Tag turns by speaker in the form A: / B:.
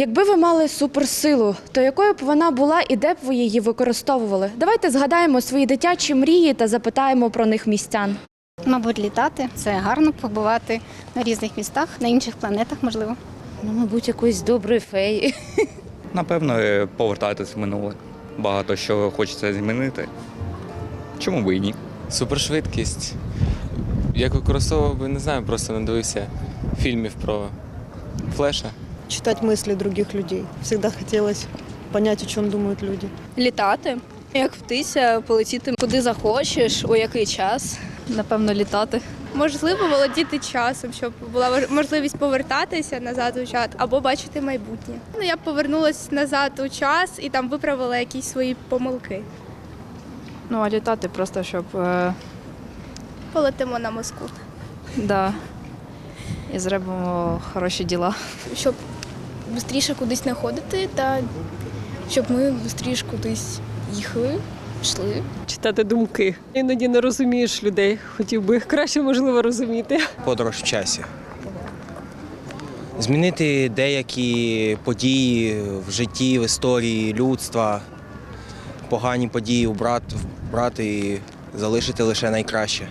A: Якби ви мали суперсилу, то якою б вона була і де б ви її використовували? Давайте згадаємо свої дитячі мрії та запитаємо про них містян.
B: Мабуть, літати це гарно побувати на різних містах, на інших планетах, можливо.
C: Ну, мабуть, якоїсь доброї феї.
D: Напевно, е, повертатись в минуле. Багато що хочеться змінити. Чому би і ні?
E: Супершвидкість. Як використовував би, не знаю, просто надивився фільмів про флеша.
F: Читать мысли других людей. Всегда хотелось понять, о чем думают люди.
G: Літати, як птиця, полетіти куди захочеш, у який час.
H: Напевно, літати.
I: Можливо, володіти часом, щоб була можливість повертатися назад у час або бачити майбутнє. Ну, я б повернулася назад у час і там виправила якісь свої помилки.
H: Ну, а літати просто, щоб е,
I: Полетимо на Москву.
H: да, і зробимо хороші діла.
I: Щоб швидше кудись знаходити та щоб ми швидше кудись їхали, йшли.
J: читати думки. Іноді не розумієш людей. Хотів би їх краще, можливо, розуміти.
K: подорож в часі. Змінити деякі події в житті, в історії людства, погані події убрати, вбрати і залишити лише найкраще.